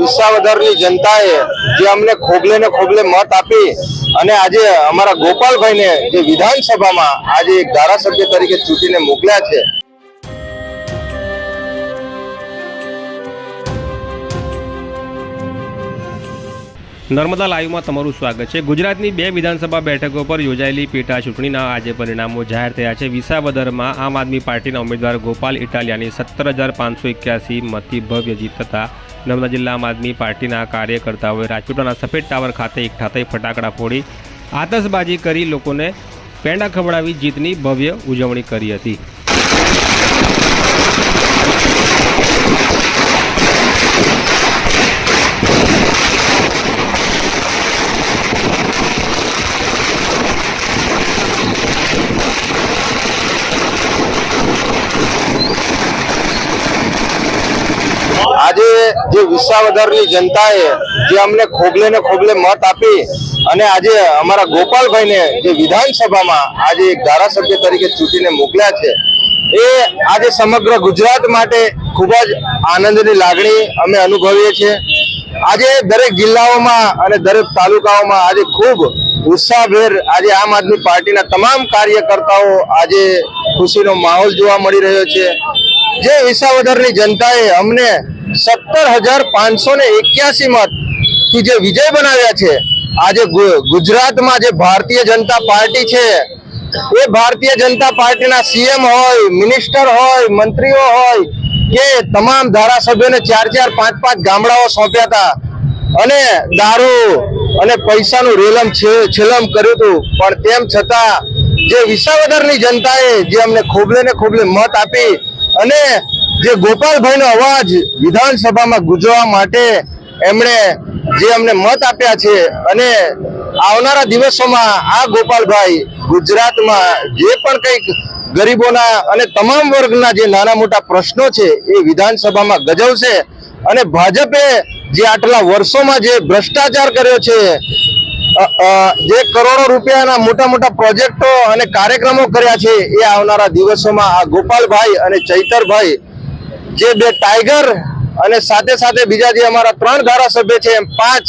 વિસાવદરની જનતાએ જે અમને ખોબલે ને ખોબલે મત આપી અને આજે અમારા ગોપાલભાઈને જે વિધાનસભામાં આજે એક ધારાસભ્ય તરીકે ચૂંટીને મોકલ્યા છે. નર્મદા લાઈવમાં તમારું સ્વાગત છે. ગુજરાતની બે વિધાનસભા બેઠકો પર યોજાયેલી પેટા ચૂંટણીના આજે પરિણામો જાહેર થયા છે. વિસાવદરમાં આમ આદમી પાર્ટીના ઉમેદવાર ગોપાલ ઇટાલિયાની સત્તર હજાર પાંચસો એક્યાસી મતથી ભવ્ય જીત થતા નર્મદા જિલ્લા આમ આદમી પાર્ટીના કાર્યકર્તાઓએ રાજપીપળાના સફેદ ટાવર ખાતે એકઠા થઈ ફટાકડા ફોડી આતશબાજી કરી લોકોને પેંડા ખવડાવી જીતની ભવ્ય ઉજવણી કરી હતી આજે જે વિસાવદરની જનતાએ જે અમને ખોબલે ને ખોબલે મત આપી અને આજે અમારા ગોપાલભાઈને જે વિધાનસભામાં આજે એક ધારાસભ્ય તરીકે ચૂંટીને મોકલ્યા છે, એ આજે સમગ્ર ગુજરાત માટે ખૂબ જ આનંદની લાગણી અમે અનુભવીએ છીએ. આજે દરેક જિલ્લાઓમાં અને દરેક તાલુકાઓમાં આજે ખૂબ ઉત્સાહભેર આજે આમ આદમી પાર્ટીના તમામ કાર્યકર્તાઓ આજે ખુશીનો માહોલ જોવા મળી રહ્યો છે. જે વિસાવદરની જનતાએ અમને સત્તર હજાર પાંચસો ને એક્યાસી મતથી જે વિજય બનાવ્યા છે આજે ગુજરાતમાં જે ભારતીય જનતા પાર્ટી છે, એ ભારતીય જનતા પાર્ટીના સીએમ હોય, મિનિસ્ટર હોય, મંત્રીઓ હોય, કે તમામ ધારાસભ્યોને ચાર ચાર પાંચ પાંચ ગામડાઓ સોંપ્યા હતા. અને દારૂ અને પૈસાનું રેલમ છેલમ કર્યું હતું. પણ તેમ છતાં જે વિસાવદરની જનતાએ જે અમને ખોબલે ને ખોબલે મત આપી અને જે ગોપાલભાઈનો અવાજ વિધાનસભામાં ગુંજવા માટે એમણે જે અમને મત આપ્યા છે અને આવનારા દિવસોમાં આ ગોપાલભાઈ ગુજરાતમાં જે પણ કંઈક ગરીબોના અને તમામ વર્ગના જે નાના મોટા પ્રશ્નો છે એ વિધાનસભામાં ગજવશે અને ભાજપે જે આટલા વર્ષોમાં જે ભ્રષ્ટાચાર કર્યો છે જે કરોડો રૂપિયાના મોટા મોટા પ્રોજેક્ટો અને કાર્યક્રમો કર્યા છે એ આવનારા દિવસોમાં આ ગોપાલભાઈ અને ચૈતરભાઈ જે બે ટાઈગર અને સાથે સાથે બીજા જે અમારા ત્રણ ધારાસભ્ય છે એમ પાંચ,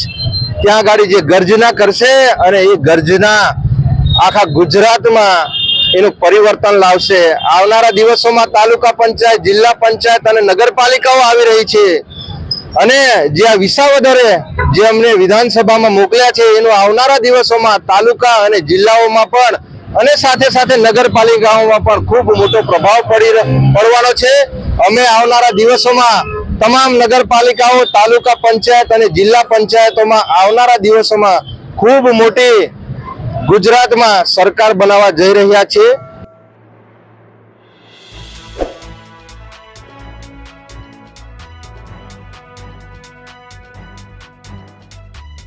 ત્યાં ગાડી જે ગર્જના કરશે અને એ ગર્જના આખા ગુજરાતમાં એનું પરિવર્તન લાવશે. આવનારા દિવસોમાં તાલુકા પંચાયત, જિલ્લા પંચાયત અને નગરપાલિકાઓ આવી રહી છે. અને જે આ વિસાવદરે જે અમને વિધાનસભામાં મોકલ્યા છે, એનું આવનારા દિવસોમાં તાલુકા અને જિલ્લાઓમાં પણ અને સાથે સાથે નગરપાલિકાઓમાં પણ ખૂબ મોટો પ્રભાવ પડી પડવાનો છે. અમે આવનારા દિવસોમાં તમામ નગરપાલિકાઓ, તાલુકા પંચાયત અને જિલ્લા પંચાયતોમાં આવનારા દિવસોમાં ખૂબ મોટી ગુજરાતમાં સરકાર બનાવવા જઈ રહ્યા છીએ